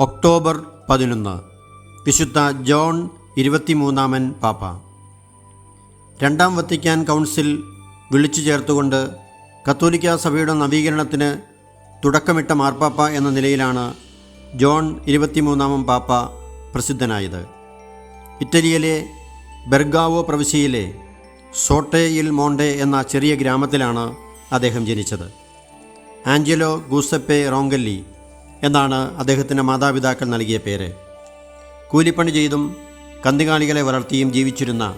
October പതിനൊന്ന്. വിശുദ്ധ John ഇരുപത്തിമൂന്നാമൻ പാപ്പ. രണ്ടാം വത്തിക്കാൻ കൗൺസിൽ വിളിച്ചു ചേർത്തുകൊണ്ട് കത്തോലിക്ക സഭയുടെ നവീകരണത്തിന് തുടക്കമിട്ട മാർപ്പാപ്പ എന്ന നിലയിലാണ് ജോൺ ഇരുപത്തിമൂന്നാമൻ പാപ്പ പ്രസിദ്ധനായത്. ഇറ്റലിയിലെ ബെർഗാവോ പ്രവിശ്യയിലെ സോട്ടേയിൽ മോണ്ടെ എന്ന ചെറിയ ഗ്രാമത്തിലാണ് അദ്ദേഹം ജനിച്ചത്. ആഞ്ചലോ ഗൂസപ്പെ റോങ്കല്ലി എന്നാണ് അദ്ദേഹത്തിന്റെ മാതാപിതാക്കൾ നൽകിയ പേര്. കൂലിപ്പണി ചെയ്തും കന്നുകാലികളെ വളർത്തിയും ജീവിച്ചിരുന്ന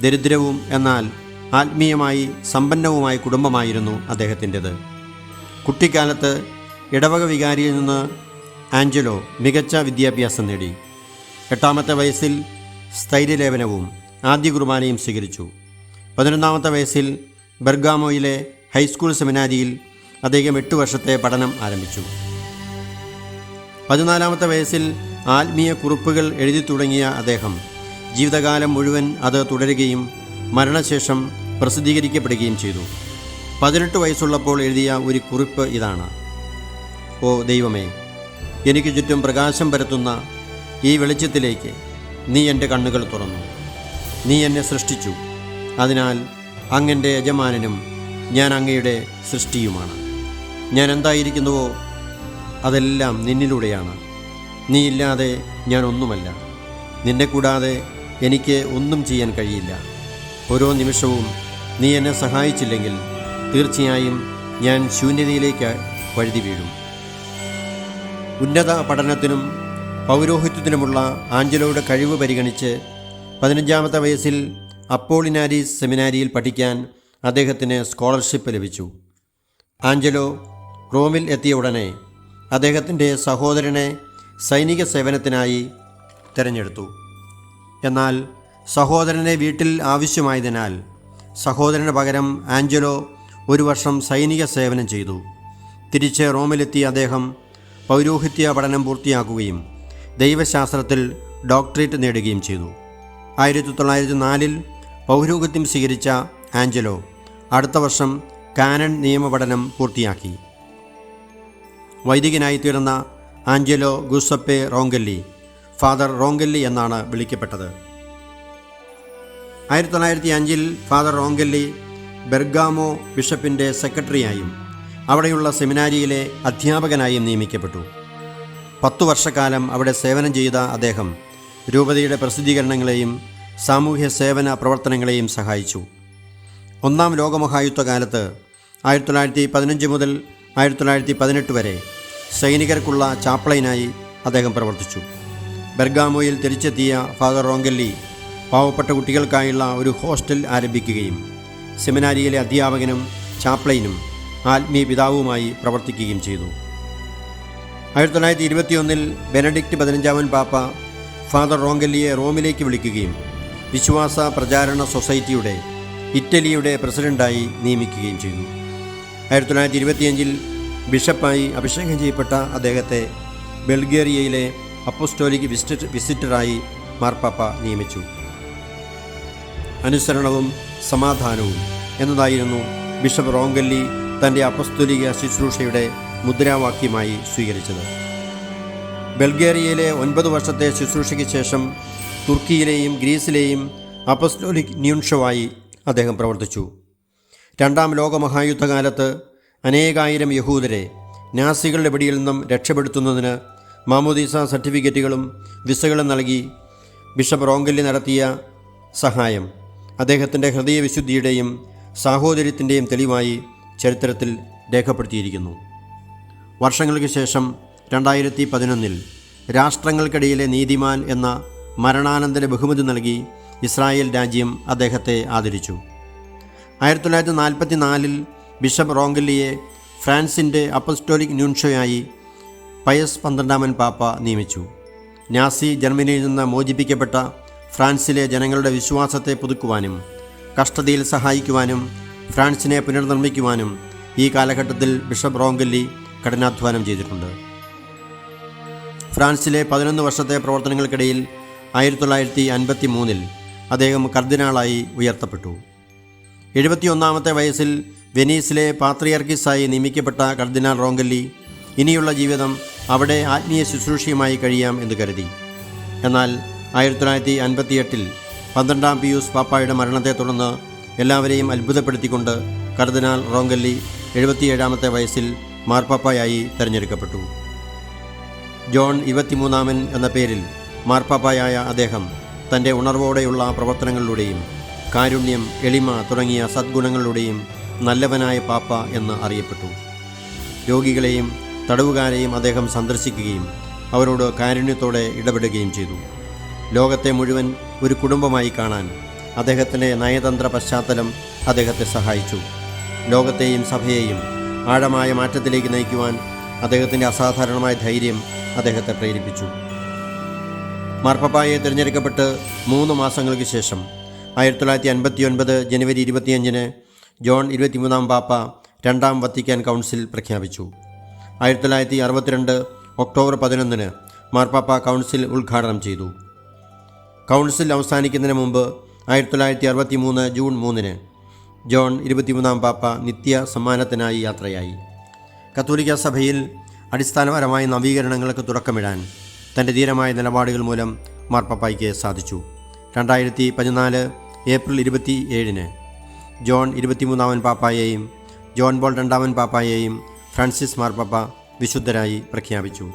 ദരിദ്രവും എന്നാൽ ആത്മീയമായി സമ്പന്നവുമായ കുടുംബമായിരുന്നു അദ്ദേഹത്തിന്റെത്. കുട്ടിക്കാലത്ത് ഇടവക വികാരിയിൽ നിന്ന് ആഞ്ചലോ മികച്ച വിദ്യാഭ്യാസം നേടി. എട്ടാമത്തെ വയസ്സിൽ സ്ഥൈര്യലേപനവും ആദ്യ കുർബാനയും സ്വീകരിച്ചു. പതിനൊന്നാമത്തെ വയസ്സിൽ ബെർഗാമോയിലെ ഹൈസ്കൂൾ സെമിനാരിയിൽ അദ്ദേഹം എട്ട് വർഷത്തെ പഠനം ആരംഭിച്ചു. പതിനാലാമത്തെ വയസ്സിൽ ആത്മീയ കുറിപ്പുകൾ എഴുതി തുടങ്ങിയ അദ്ദേഹം. ജീവിതകാലം മുഴുവൻ അത് തുടരുകയും മരണശേഷം പ്രസിദ്ധീകരിക്കപ്പെടുകയും ചെയ്തു. പതിനെട്ട് വയസ്സുള്ളപ്പോൾ എഴുതിയ ഒരു കുറിപ്പ് ഇതാണ്. ഓ ദൈവമേ എനിക്ക് ചുറ്റും പ്രകാശം പരത്തുന്ന ഈ വെളിച്ചത്തിലേക്ക് നീ എന്റെ കണ്ണുകൾ തുറന്നു. നീ എന്നെ സൃഷ്ടിച്ചു. അതിനാൽ അങ്ങന്റെ യജമാനനും ഞാൻ അങ്ങയുടെ സൃഷ്ടിയുമാണ്. ഞാൻ എന്തായിരിക്കുന്നുവോ അതെല്ലാം നിന്നിലൂടെയാണ്. നീയില്ലാതെ ഞാൻ ഒന്നുമല്ല. നിന്നെ കൂടാതെ എനിക്ക് ഒന്നും ചെയ്യാൻ കഴിയില്ല. ഓരോ നിമിഷവും നീ എന്നെ സഹായിച്ചില്ലെങ്കിൽ തീർച്ചയായും ഞാൻ ശൂന്യതയിലേക്ക് വഴുതി വീഴും. ഉന്നത പഠനത്തിനും പൗരോഹിത്യത്തിനുമുള്ള ആഞ്ചലോയുടെ കഴിവ് പരിഗണിച്ച് പതിനഞ്ചാമത്തെ വയസ്സിൽ അപ്പോളിനാരി സെമിനാരിയിൽ പഠിക്കാൻ അദ്ദേഹത്തിന് സ്കോളർഷിപ്പ് ലഭിച്ചു. ആഞ്ചലോ റോമിൽ എത്തിയ ഉടനെ അദ്ദേഹത്തിന്റെ സഹോദരനെ സൈനിക സേവനത്തിനായി തിരഞ്ഞെടുത്തു. എന്നാൽ സഹോദരനെ വീട്ടിൽ ആവശ്യമായതിനാൽ സഹോദരന് പകരം ആഞ്ചലോ ഒരു വർഷം സൈനിക സേവനം ചെയ്തു. തിരിച്ച് റോമിലെത്തി അദ്ദേഹം പൗരോഹിത്യ പഠനം പൂർത്തിയാക്കുകയും ദൈവശാസ്ത്രത്തിൽ ഡോക്ടറേറ്റ് നേടുകയും ചെയ്തു. ആയിരത്തി തൊള്ളായിരത്തി നാലിൽ പൗരോഹിത്യം സ്വീകരിച്ച ആഞ്ചലോ അടുത്ത വർഷം കാനൺ നിയമപഠനം പൂർത്തിയാക്കി. വൈദികനായി തീർന്ന ആഞ്ചലോ ഗുസപ്പെ റോങ്കല്ലി ഫാദർ റോങ്കല്ലി എന്നാണ് വിളിക്കപ്പെട്ടത്. ആയിരത്തി തൊള്ളായിരത്തി അഞ്ചിൽ ഫാദർ റോങ്കല്ലി ബെർഗാമോ ബിഷപ്പിന്റെ സെക്രട്ടറിയായും അവിടെയുള്ള സെമിനാരിയിലെ അധ്യാപകനായും നിയമിക്കപ്പെട്ടു. പത്തു വർഷക്കാലം അവിടെ സേവനം ചെയ്ത അദ്ദേഹം രൂപതയുടെ പ്രസിദ്ധീകരണങ്ങളെയും സാമൂഹ്യ സേവന പ്രവർത്തനങ്ങളെയും സഹായിച്ചു. ഒന്നാം ലോകമഹായുദ്ധകാലത്ത് ആയിരത്തി തൊള്ളായിരത്തി പതിനഞ്ച് മുതൽ ആയിരത്തി തൊള്ളായിരത്തി പതിനെട്ട് വരെ സൈനികർക്കുള്ള ചാപ്ലൈനായി അദ്ദേഹം പ്രവർത്തിച്ചു. ബെർഗാമോയിൽ തിരിച്ചെത്തിയ ഫാദർ റോങ്കല്ലി പാവപ്പെട്ട കുട്ടികൾക്കായുള്ള ഒരു ഹോസ്റ്റൽ ആരംഭിക്കുകയും സെമിനാരിയിലെ അധ്യാപകനും ചാപ്ലൈനും ആത്മീയ പിതാവുമായി പ്രവർത്തിക്കുകയും ചെയ്തു. ആയിരത്തി തൊള്ളായിരത്തി ഇരുപത്തിയൊന്നിൽ ബെനഡിക്റ്റ് പതിനഞ്ചാമൻ പാപ്പ ഫാദർ റോങ്കല്ലിയെ റോമിലേക്ക് വിളിക്കുകയും വിശ്വാസ പ്രചാരണ സൊസൈറ്റിയുടെ ഇറ്റലിയുടെ പ്രസിഡന്റായി നിയമിക്കുകയും ചെയ്തു. ആയിരത്തി തൊള്ളായിരത്തി ഇരുപത്തിയഞ്ചിൽ ബിഷപ്പായി അഭിഷേകം ചെയ്യപ്പെട്ട അദ്ദേഹത്തെ ബൾഗേറിയയിലെ അപ്പോസ്റ്റോലിക് വിസിറ്റ് വിസിറ്ററായി മാർപ്പാപ്പ നിയമിച്ചു. അനുസരണവും സമാധാനവും എന്നതായിരുന്നു ബിഷപ്പ് റോങ്കല്ലി തന്റെ അപ്പസ്തുലിക ശുശ്രൂഷയുടെ മുദ്രാവാക്യമായി സ്വീകരിച്ചത്. ബൾഗേറിയയിലെ ഒൻപത് വർഷത്തെ ശുശ്രൂഷയ്ക്ക് ശേഷം തുർക്കിയിലെയും ഗ്രീസിലെയും അപ്പസ്തോലിക് ന്യൂൻഷവായി അദ്ദേഹം പ്രവർത്തിച്ചു. രണ്ടാം ലോകമഹായുദ്ധകാലത്ത് അനേകായിരം യഹൂദരെ നാസികളുടെ പിടിയിൽ നിന്നും രക്ഷപ്പെടുത്തുന്നതിന് മാമോദീസ സർട്ടിഫിക്കറ്റുകളും വിസകളും നൽകി ബിഷപ്പ് റോങ്കല്ലി നടത്തിയ സഹായം അദ്ദേഹത്തിന്റെ ഹൃദയവിശുദ്ധിയുടെയും സാഹോദര്യത്തിന്റെയും തെളിവായി ചരിത്രത്തിൽ രേഖപ്പെടുത്തിയിരിക്കുന്നു. വർഷങ്ങൾക്ക് ശേഷം രണ്ടായിരത്തി പതിനൊന്നിൽ രാഷ്ട്രങ്ങൾക്കിടയിലെ നീതിമാൻ എന്ന മരണാനന്തര ബഹുമതി നൽകി ഇസ്രായേൽ രാജ്യം അദ്ദേഹത്തെ ആദരിച്ചു. ആയിരത്തി തൊള്ളായിരത്തി നാൽപ്പത്തി നാലിൽ ബിഷപ്പ് റോങ്കല്ലിയെ ഫ്രാൻസിന്റെ അപ്പസ്റ്റോലിക് ന്യൂൻഷോയായി പയസ് പന്ത്രണ്ടാമൻ പാപ്പ നിയമിച്ചു. നാസി ജർമ്മനിയിൽ നിന്ന് മോചിപ്പിക്കപ്പെട്ട ഫ്രാൻസിലെ ജനങ്ങളുടെ വിശ്വാസത്തെ പുതുക്കുവാനും കഷ്ടതയിൽ സഹായിക്കുവാനും ഫ്രാൻസിനെ പുനർനിർമ്മിക്കുവാനും ഈ കാലഘട്ടത്തിൽ ബിഷപ്പ് റോങ്കല്ലി കഠിനാധ്വാനം ചെയ്തിട്ടുണ്ട്. ഫ്രാൻസിലെ പതിനൊന്ന് വർഷത്തെ പ്രവർത്തനങ്ങൾക്കിടയിൽ ആയിരത്തി തൊള്ളായിരത്തി അൻപത്തി മൂന്നിൽ അദ്ദേഹം കർദിനാളായി ഉയർത്തപ്പെട്ടു. എഴുപത്തിയൊന്നാമത്തെ വയസ്സിൽ വെനീസിലെ പാത്രിയർക്കിസായി നിയമിക്കപ്പെട്ട കർദിനാൾ റോങ്കല്ലി ഇനിയുള്ള ജീവിതം അവിടെ ആത്മീയ ശുശ്രൂഷയുമായി കഴിയാം എന്ന് കരുതി. എന്നാൽ ആയിരത്തി തൊള്ളായിരത്തി അൻപത്തിയെട്ടിൽ പന്ത്രണ്ടാം പിയൂസ് പാപ്പായുടെ മരണത്തെ തുടർന്ന് എല്ലാവരെയും അത്ഭുതപ്പെടുത്തിക്കൊണ്ട് കർദിനാൾ റോങ്കല്ലി എഴുപത്തിയേഴാമത്തെ വയസ്സിൽ മാർപ്പാപ്പായായി തിരഞ്ഞെടുക്കപ്പെട്ടു. ജോൺ ഇരുപത്തിമൂന്നാമൻ എന്ന പേരിൽ മാർപ്പാപ്പായായ അദ്ദേഹം തന്റെ ഉണർവോടെയുള്ള പ്രവർത്തനങ്ങളിലൂടെയും കാരുണ്യം എളിമ തുടങ്ങിയ സദ്ഗുണങ്ങളുടെയും നല്ലവനായ പാപ്പ എന്ന് അറിയപ്പെട്ടു. രോഗികളെയും തടവുകാരെയും അദ്ദേഹം സന്ദർശിക്കുകയും അവരോട് കാരുണ്യത്തോടെ ഇടപെടുകയും ചെയ്തു. ലോകത്തെ മുഴുവൻ ഒരു കുടുംബമായി കാണാൻ അദ്ദേഹത്തിന്റെ നയതന്ത്ര പശ്ചാത്തലം അദ്ദേഹത്തെ സഹായിച്ചു. ലോകത്തെയും സഭയെയും ആഴമായ മാറ്റത്തിലേക്ക് നയിക്കുവാൻ അദ്ദേഹത്തിന്റെ അസാധാരണമായ ധൈര്യം അദ്ദേഹത്തെ പ്രേരിപ്പിച്ചു. മാർപ്പപ്പായെ തിരഞ്ഞെടുക്കപ്പെട്ട് മൂന്ന് മാസങ്ങൾക്ക് ശേഷം ആയിരത്തി തൊള്ളായിരത്തി അൻപത്തി ഒൻപത് ജനുവരി ഇരുപത്തിയഞ്ചിന് ജോൺ ഇരുപത്തിമൂന്നാം പാപ്പ രണ്ടാം വത്തിക്കാൻ കൗൺസിൽ പ്രഖ്യാപിച്ചു. ആയിരത്തി തൊള്ളായിരത്തി അറുപത്തിരണ്ട് ഒക്ടോബർ പതിനൊന്നിന് മാർപ്പാപ്പ കൗൺസിൽ ഉദ്ഘാടനം ചെയ്തു. കൗൺസിൽ അവസാനിക്കുന്നതിന് മുമ്പ് ആയിരത്തി തൊള്ളായിരത്തി അറുപത്തി മൂന്ന് ജൂൺ മൂന്നിന് ജോൺ ഇരുപത്തിമൂന്നാം പാപ്പ നിത്യ സമ്മാനത്തിനായി യാത്രയായി. കത്തോലിക്ക സഭയിൽ അടിസ്ഥാനപരമായ നവീകരണങ്ങൾക്ക് തുടക്കമിടാൻ തന്റെ ധീരമായ നിലപാടുകൾ മൂലം മാർപ്പാപ്പായ്ക്ക് സാധിച്ചു. രണ്ടായിരത്തി പതിനാല് ഏപ്രിൽ ഇരുപത്തി ഏഴിന് ജോൺ ഇരുപത്തിമൂന്നാമൻ പാപ്പായെയും ജോൺ ബോൾ രണ്ടാമൻ പാപ്പായെയും ഫ്രാൻസിസ് മാർപ്പാപ്പ വിശുദ്ധരായി പ്രഖ്യാപിച്ചു.